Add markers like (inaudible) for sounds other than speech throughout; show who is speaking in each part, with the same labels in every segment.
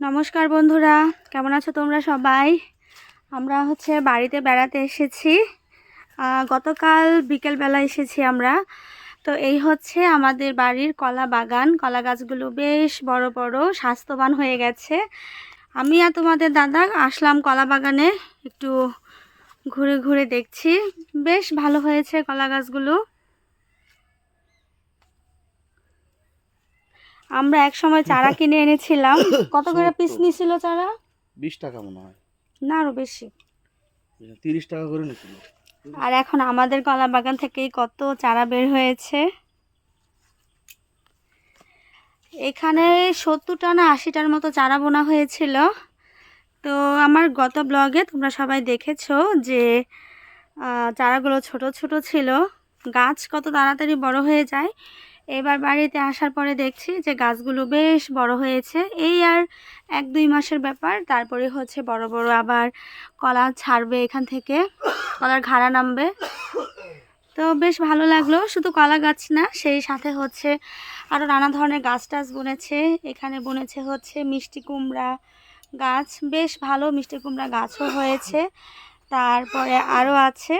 Speaker 1: নমস্কার বন্ধুরা, কেমন আছো তোমরা সবাই? আমরা হচ্ছে বাড়িতে বেড়াতে এসেছি। গতকাল বিকেলবেলা এসেছি আমরা। তো এই হচ্ছে আমাদের বাড়ির কলা বাগান। কলা গাছগুলো বেশ বড় বড়, স্বাস্থ্যবান হয়ে গেছে। আমি আর তোমাদের দাদা আসলাম কলা বাগানে। একটু ঘুরে ঘুরে দেখছি। বেশ ভালো হয়েছে কলা গাছগুলো। আমরা এক সময় চারা কিনে এনেছিলাম। (coughs) কত করে পিস। নিছিল চারা?
Speaker 2: বিশ টাকা মনে হয়।
Speaker 1: না আরও বেশি।
Speaker 2: তিরিশ টাকা করে নিছিল।
Speaker 1: আর এখন আমাদের কলা বাগান থেকেই কত চারা বের হয়েছে। এখানে সত্তরটা না আশিটার মতো চারা বোনা হয়েছিল। তো আমার গত ব্লগে তোমরা সবাই দেখেছ যে চারাগুলো ছোট ছোট ছিল। গাছ কত তাড়াতাড়ি বড় হয়ে যায়। এবার বাড়িতে আসার পরে দেখছি যে গাছগুলো বেশ বড় হয়েছে। এই আর এক দুই মাসের ব্যাপার, তারপরে হচ্ছে বড় বড় আবার কলা ছাড়বে এখান থেকে, কলার ঘাড়া নামবে। তো বেশ ভালো লাগল, শুধু কলা গাছ না, সেই সাথে হচ্ছে আরও নানা ধরনের গাছ টাছ বুনেছে। এখানে বুনেছে হচ্ছে মিষ্টি কুমড়া গাছ, বেশ ভালো মিষ্টি কুমড়া গাছও হয়েছে। তারপরে আরও আছে।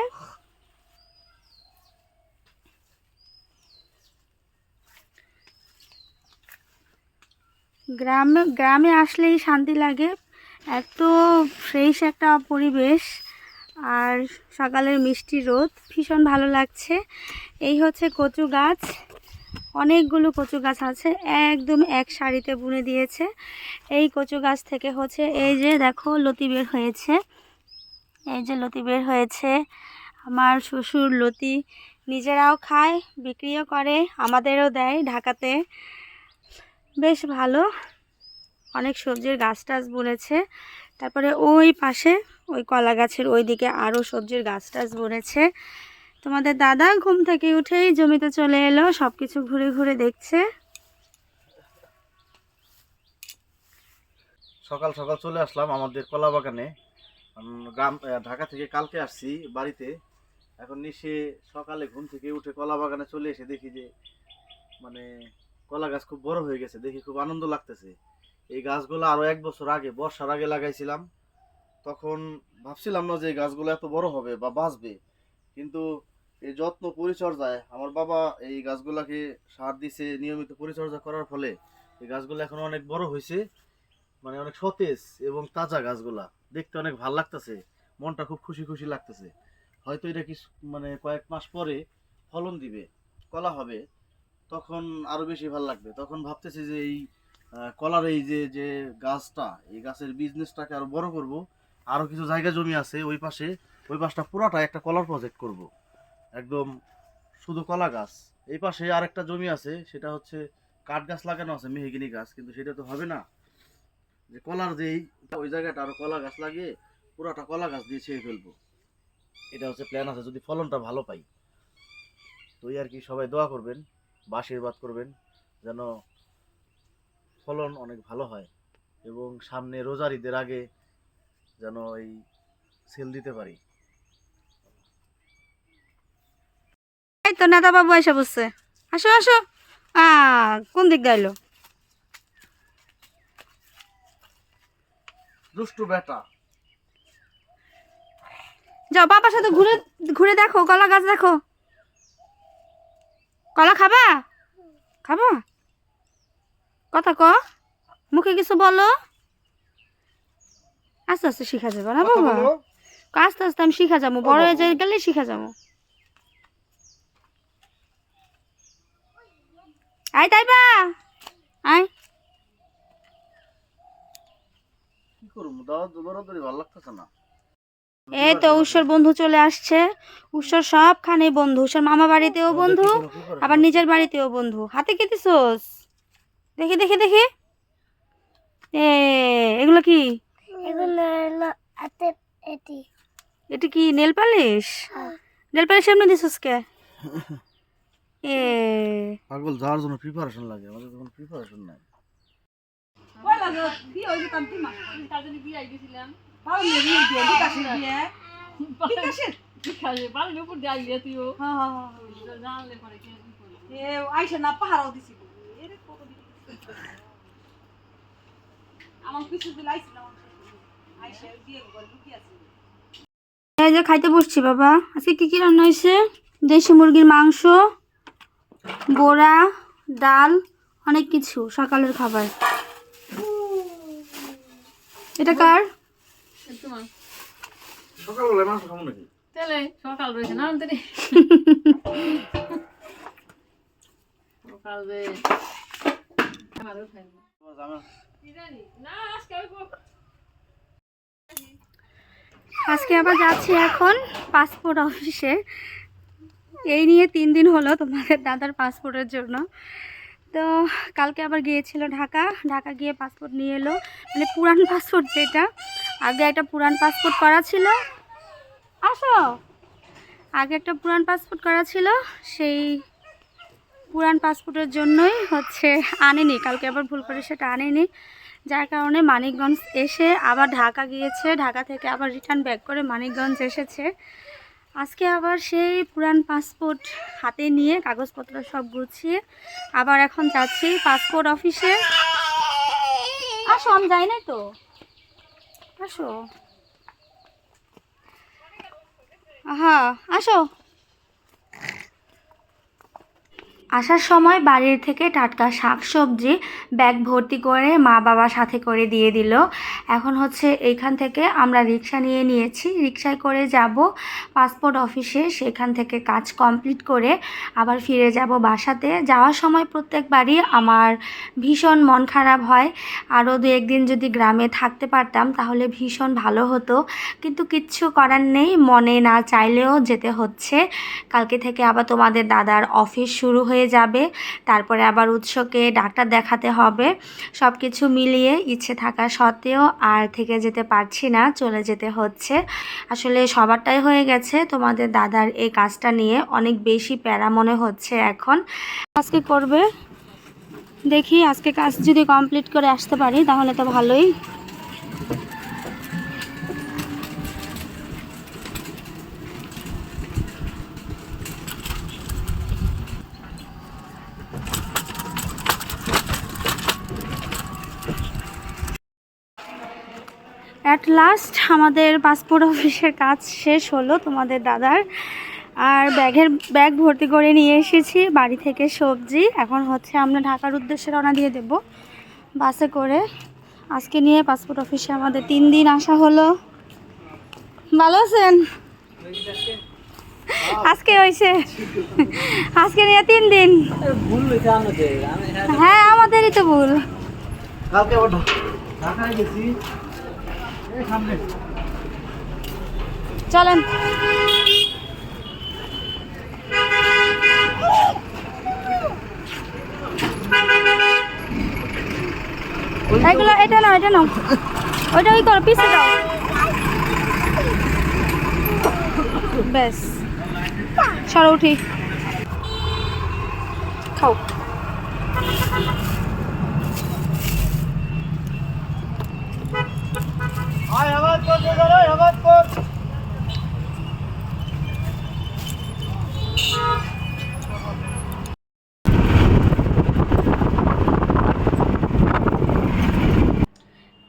Speaker 1: গ্রামে গ্রামে আসলেই শান্তি লাগে। এত ফ্রেশ একটা পরিবেশ আর সকালের মিষ্টি রোদ, ভীষণ ভালো লাগছে। এই হচ্ছে কচু গাছ। অনেকগুলো কচু গাছ আছে, একদম এক সারিতে বুনে দিয়েছে। এই কচু গাছ থেকে হচ্ছে এই যে দেখো লতি বের হয়েছে। এই যে লতি বের হয়েছে, আমার শ্বশুর লতি নিজেরাও খায়, বিক্রিও করে, আমাদেরও দেয় ঢাকাতে। বেশ ভালো। অনেক সবজির গাছ টাছ বুনেছে। তারপরে ওই পাশে ওই কলা গাছের ওই দিকে আরও সবজির গাছ টাছ বুনেছে। তোমাদের দাদা ঘুম থেকে উঠেই জমিতে চলে এলো সব কিছু ঘুরে ঘুরে দেখছে।
Speaker 2: সকাল সকাল চলে আসলাম আমাদের কলা বাগানে। গ্রাম ঢাকা থেকে কালকে আসছি বাড়িতে। এখন নিশে সকালে ঘুম থেকে উঠে কলা বাগানে চলে এসে দেখি যে মানে কলা গাছ খুব বড় হয়ে গেছে, দেখি খুব আনন্দ লাগতেছে। এই গাছগুলো আরও এক বছর আগে, বর্ষার আগে লাগাইছিলাম। তখন ভাবছিলাম না যে গাছগুলো এত বড় হবে বা বাঁচবে। কিন্তু এই যত্ন পরিচর্যায় আমার বাবা এই গাছগুলাকে সার দিছে, নিয়মিত পরিচর্যা করার ফলে। এই গাছগুলো এখন অনেক বড় হয়েছে মানে অনেক সতেজ এবং তাজা গাছগুলা। দেখতে অনেক ভালো লাগতেছে, মনটা খুব খুশি খুশি লাগতেছে। হয়তো এটা কি মানে কয়েক মাস পরে ফলন দিবে, কলা হবে। তখন আরও বেশি ভালো লাগবে। তখন ভাবতেছি যে এই কলার এই যে যে গাছটা, এই গাছের বিজনেসটাকে আরও বড় করব। আরও কিছু জায়গা জমি আছে ওই পাশে। ওই পাশটা পুরাটা একটা কলার প্রজেক্ট করব। একদম শুধু কলা গাছ। এই পাশে আরেকটা জমি আছে, সেটা হচ্ছে কাঠ গাছ লাগানো আছে, মেহগিনি গাছ, কিন্তু সেটা তো হবে না। যে কলার যেই, ওই জায়গাটা আরও কলা গাছ লাগিয়ে পুরাটা কলা গাছ দিয়ে ছেড়ে ফেলব। এটা হচ্ছে প্ল্যান আছে, যদি ফলনটা ভালো পাই। তো আর কি সবাই দোয়া করবেন। বা আশীর্বাদ করবেন যেন ফলন অনেক ভালো হয় এবং সামনে রোজার ঈদের আগে যেন এই সেল দিতে পারি।
Speaker 1: এই তো নেতা বাবু এসে বসছে। আসো আসো। আ কোন দিক গাইলো
Speaker 2: দুষ্টু বেটা।
Speaker 1: যাও বাবার সাথে ঘুরে ঘুরে দেখো কলা গাছ দেখো। কলা খাবা? খাবা? কথা ক। মুখে কিছু বলো। আস্তে আস্তে শিখা যাবে না বাবা? আস্তে আস্তে আমি শিখা যাব। বড় হয়ে যাই গেলে শিখা যাব। আয় তাই বা আয়।
Speaker 2: কি করব? দাওয়া দৌড়াদৌড়ি ভালো লাগতেছে না।
Speaker 1: এই তো উৎসর বন্ধু চলে আসছে। উৎসর সবখানে বন্ধু। উৎসর মামা বাড়িতেও বন্ধু আবার নিজের বাড়িতেও বন্ধু। হাতে কি দিছোস? দেখি দেখি দেখি। এ এগুলো কি?
Speaker 3: এগুলো হলো হাতে এটি।
Speaker 1: এটা কি নেল পালিশ? নেল পালিশ এমনি দিছোস কে? (laughs) এ।
Speaker 2: পাগল যাওয়ার জন্য প্রিপারেশন লাগে আমাদের কোনো প্রিপারেশন নাই।
Speaker 1: এই যে খাইতে বসছি বাবা। আজকে কি কি রান্না হয়েছে? দেশি মুরগির মাংস বড়া ডাল অনেক কিছু সকালের খাবার। এটা কার?
Speaker 2: সকালবেলা মাংস খাব নাকি?
Speaker 4: তাহলে সকাল রয়েছে না আমাদের সকাল রে। আমারও খাইনি না। আজকে
Speaker 1: আজকে আবার যাচ্ছি এখন পাসপোর্ট অফিসে। এই নিয়ে তিন দিন হলো তোমাদের দাদার পাসপোর্টের জন্য। তো কালকে আবার গিয়েছিল ঢাকা। ঢাকা গিয়ে পাসপোর্ট নিয়ে এলো। মানে পুরান পাসপোর্ট যেটা। আগে একটা পুরান পাসপোর্ট করা ছিল। আসো। আগে একটা পুরান পাসপোর্ট করা ছিল সেই পুরান পাসপোর্টের জন্যই হচ্ছে আনেনি কালকে আবার ভুল করে সেটা আনেনি। যার কারণে মানিকগঞ্জ এসে আবার ঢাকা গিয়েছে ঢাকা থেকে আবার রিটার্ন ব্যাক করে মানিকগঞ্জ এসেছে। আজকে আবার সেই পুরান পাসপোর্ট হাতে নিয়ে কাগজপত্র সব গুছিয়ে আবার এখন যাচ্ছি পাসপোর্ট অফিসে আসো আমি যাই নাই তো। আসো। হ্যাঁ আসো। আসার সময় বাড়ির থেকে টাটকা শাক সবজি ব্যাগ ভর্তি করে মা বাবা সাথে করে দিয়ে দিল। এখন হচ্ছে এইখান থেকে আমরা রিক্সা নিয়ে নিয়েছি। রিক্সায় করে যাব পাসপোর্ট অফিসে, সেখান থেকে কাজ কমপ্লিট করে আবার ফিরে যাব বাসাতে। যাওয়ার সময় প্রত্যেকবারই আমার ভীষণ মন খারাপ হয়। আরও দু একদিন যদি গ্রামে থাকতে পারতাম তাহলে ভীষণ ভালো হতো। কিন্তু কিচ্ছু করার নেই, মনে না চাইলেও যেতে হচ্ছে। কালকে থেকে আবার তোমাদের দাদার অফিস শুরু হয়ে যাবে। তারপরে আবার উৎসকে ডাক্তার দেখাতে হবে। সব কিছু মিলিয়ে ইচ্ছে থাকা সত্ত্বেও আর থেকে যেতে পারছি না, চলে যেতে হচ্ছে। আসলে সবারটাই হয়ে গেছে। তোমাদের দাদার এই কাজটা নিয়ে অনেক বেশি প্যারা মনে হচ্ছে এখন। আজকে করবে? দেখি আজকে কাজ যদি কমপ্লিট করে আসতে পারি, তাহলে তো ভালোই। অ্যাট লাস্ট আমাদের পাসপোর্ট অফিসের কাজ শেষ হলো তোমাদের দাদার। আর ব্যাগের, ব্যাগ ভর্তি করে নিয়ে এসেছি, বাড়ি থেকে সবজি। এখন হচ্ছে আমরা ঢাকার উদ্দেশ্যে রওনা দিয়ে দেব বাসে করে। আজকে নিয়ে পাসপোর্ট অফিসে আমাদের তিন দিন আসা হলো। ভালো আছেন? আজকে হয়েছে। আজকে নিয়ে তিন দিন। হ্যাঁ আমাদেরই তো ভুল।
Speaker 2: কালকে ঢাকায় গেছি।
Speaker 1: চলেন। এগুলো, এটা নাও এটা নাও। ওইটা ওই করো পিছিয়ে দাও ব্যাস। সরো উঠি। খাও
Speaker 2: আয় আবাদ কর বেকার আয় আবাদ কর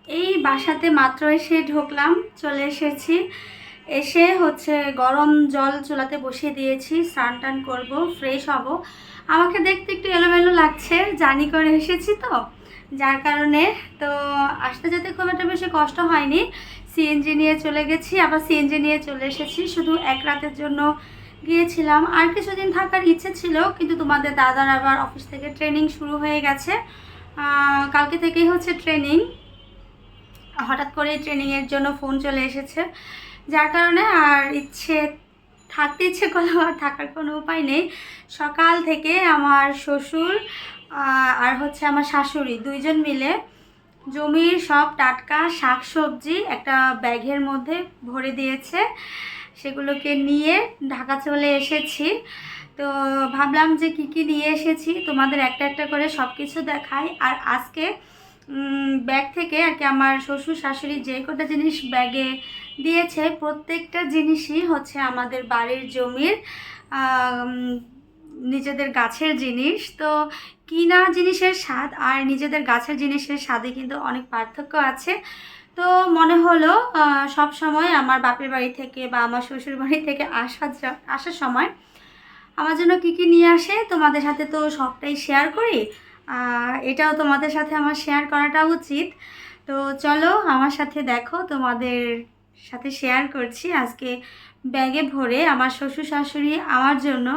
Speaker 1: এই বাসাতে মাত্র এসে ঢুকলাম, চলে এসেছি। এসে হচ্ছে গরম জল চুলাতে বসিয়ে দিয়েছি, স্নান টান করব ফ্রেশ হব। আমাকে দেখতে একটু এলোমেলো লাগছে জানি করে এসেছি তো। যার কারণে তো আসতে যেতে খুব একটা বেশি কষ্ট হয়নি। সিএনজি নিয়ে চলে গেছি, আবার সিএনজি নিয়ে চলে এসেছি। শুধু এক রাতের জন্য গিয়েছিলাম। আর কিছুদিন থাকার ইচ্ছে ছিল, কিন্তু তোমাদের দাদার আবার অফিস থেকে ট্রেনিং শুরু হয়ে গেছে। কালকে থেকেই হচ্ছে ট্রেনিং হঠাৎ করে ট্রেনিংয়ের জন্য ফোন চলে এসেছে। যার কারণে আর ইচ্ছে, থাকতে ইচ্ছে করলেও আর থাকার কোনো উপায় নেই। সকাল থেকে আমার শ্বশুর আর হচ্ছে আমার শাশুড়ি দুইজন মিলে জমির সব টাটকা শাকসবজি একটা ব্যাগের মধ্যে ভরে দিয়েছে। সেগুলোকে নিয়ে ঢাকা চলে এসেছি। তো ভাবলাম যে কি কি নিয়ে এসেছি, তোমাদের একটা একটা করে সব কিছু দেখাই। আর আজকে ব্যাগ থেকে আর কি আমার শ্বশুর শাশুড়ি যে কটা জিনিস ব্যাগে দিয়েছে, প্রত্যেকটা জিনিসই হচ্ছে আমাদের বাড়ির জমির নিজেদের গাছের জিনিস। তো কিনা জিনিসের স্বাদ আর নিজেদের গাছের জিনিসের স্বাদে কিন্তু অনেক পার্থক্য আছে। তো মনে হলো সব সময় আমার বাপের বাড়ি থেকে বা আমার শ্বশুর বাড়ি থেকে আসার আসার সময় আমার জন্য কী কী নিয়ে আসে? তোমাদের সাথে তো সবটাই শেয়ার করি। এটাও তোমাদের সাথে আমার শেয়ার করাটা উচিত। তো চলো আমার সাথে দেখো, তোমাদের সাথে শেয়ার করছি আজকে ব্যাগে ভরে আমার শ্বশুর শাশুড়ি আমার জন্য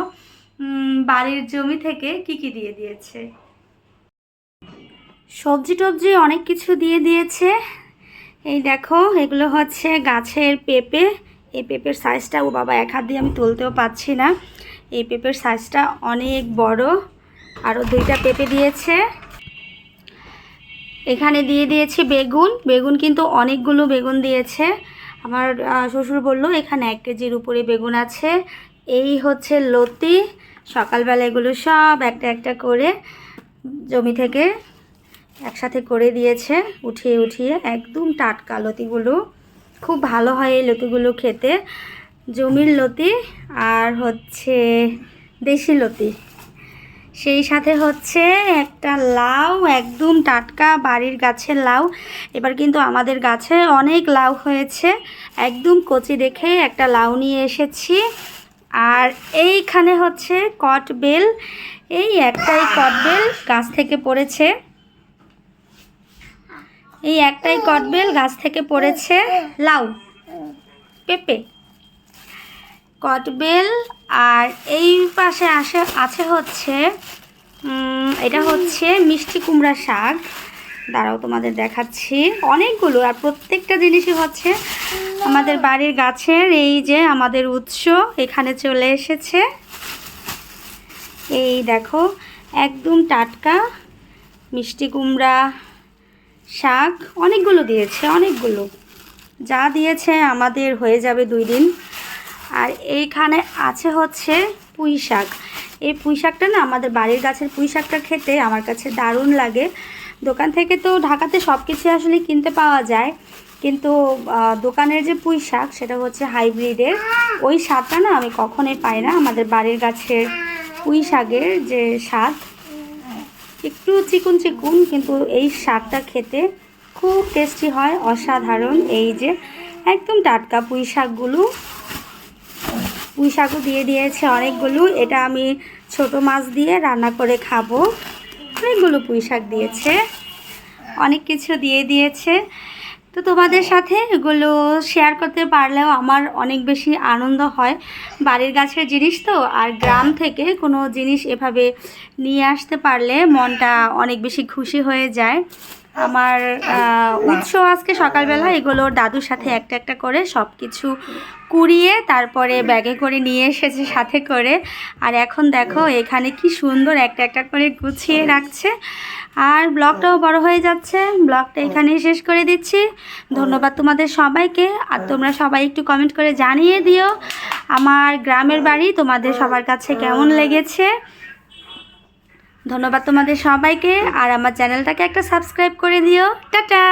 Speaker 1: বাড়ির জমি থেকে কি কি দিয়ে দিয়েছে। সবজি টবজি অনেক কিছু দিয়ে দিয়েছে। এই দেখো, এগুলো হচ্ছে গাছের পেঁপে। এই পেঁপের সাইজটা ও বাবা, এক হাত দিয়ে আমি তুলতেও পাচ্ছি না। এই পেঁপের সাইজটা অনেক বড়। আরও দুইটা পেঁপে দিয়েছে। এখানে দিয়ে দিয়েছি বেগুন। বেগুন কিন্তু অনেকগুলো বেগুন দিয়েছে। আমার শ্বশুর বলল, এখানে এক কেজির উপরে বেগুন আছে। এই হচ্ছে লতি। সকালবেলা এগুলো সব একটা একটা করে জমি থেকে একসাথে করে দিয়েছে। উঠিয়ে উঠিয়ে একদম টাটকা লতিগুলো। খুব ভালো হয় এই লতিগুলো খেতে। জমির লতি আর হচ্ছে দেশি লতি। সেই সাথে হচ্ছে একটা লাউ, একদম টাটকা বাড়ির গাছের লাউ। এবার কিন্তু আমাদের গাছে অনেক লাউ হয়েছে। একদম কচি দেখে একটা লাউ নিয়ে এসেছি। আর এইখানে হচ্ছে কটবেল এই একটাই কটবেল গাছ থেকে পড়েছে। এই একটাই কটবেল গাছ থেকে পড়েছে লাউ। পেঁপে। কটবেল আর এই পাশে আসে, আছে হচ্ছে এটা হচ্ছে মিষ্টি কুমড়া শাক। দাঁড়াও, তোমাদের দেখাচ্ছি। অনেকগুলো, আর প্রত্যেকটা জিনিসই হচ্ছে আমাদের বাড়ির গাছের এই যে আমাদের উৎস, এখানে চলে এসেছে। এই দেখো, একদম টাটকা মিষ্টি কুমড়া শাক। অনেকগুলো দিয়েছে, অনেকগুলো। যা দিয়েছে আমাদের হয়ে যাবে দুই দিন। আর এইখানে আছে হচ্ছে পুঁই শাক। এই পুঁই শাকটা না আমাদের বাড়ির গাছের পুঁই শাকটা খেতে আমার কাছে দারুণ লাগে। দোকান থেকে তো ঢাকাতে সব কিছু আসলে কিনতে পাওয়া যায়। কিন্তু দোকানের যে পুঁই শাক সেটা হচ্ছে হাইব্রিডের। ওই স্বাদটা না আমি কখনোই পাই না। আমাদের বাড়ির গাছের পুঁই শাকের যে স্বাদ, একটু চিকুন চিকুন, কিন্তু এই শাকটা খেতে খুব টেস্টি হয়। অসাধারণ এই যে একদম টাটকা পুঁই শাকগুলো। পুঁই শাকও দিয়ে দিয়েছে অনেকগুলো। এটা আমি ছোট মাছ দিয়ে রান্না করে খাব। অনেকগুলো পুঁই শাক দিয়েছে। অনেক কিছু দিয়ে দিয়েছে। তো তোমাদের সাথে এগুলো শেয়ার করতে পারলেও আমার অনেক বেশি আনন্দ হয়। বাড়ির গাছের জিনিস তো, আর গ্রাম থেকে কোনো জিনিস এভাবে নিয়ে আসতে পারলে মনটা অনেক বেশি খুশি হয়ে যায়। আমার উৎস আজকে সকালবেলা, এগুলো দাদুর সাথে একটা একটা করে সব কিছু কুড়িয়ে তারপরে ব্যাগে করে নিয়ে এসেছে সাথে করে। আর এখন দেখো, এখানে কি সুন্দর একটা একটা করে গুছিয়ে রাখছে। আর ব্লগটাও বড় হয়ে যাচ্ছে। ব্লগটা এখানেই শেষ করে দিচ্ছি। ধন্যবাদ তোমাদের সবাইকে। আর তোমরা সবাই একটু কমেন্ট করে জানিয়ে দিও, আমার গ্রামের বাড়ি তোমাদের সবার কাছে কেমন লেগেছে। ধন্যবাদ তোমাদের সবাইকে আর আমার চ্যানেলটাকে একটা সাবস্ক্রাইব করে দিও। টাটা!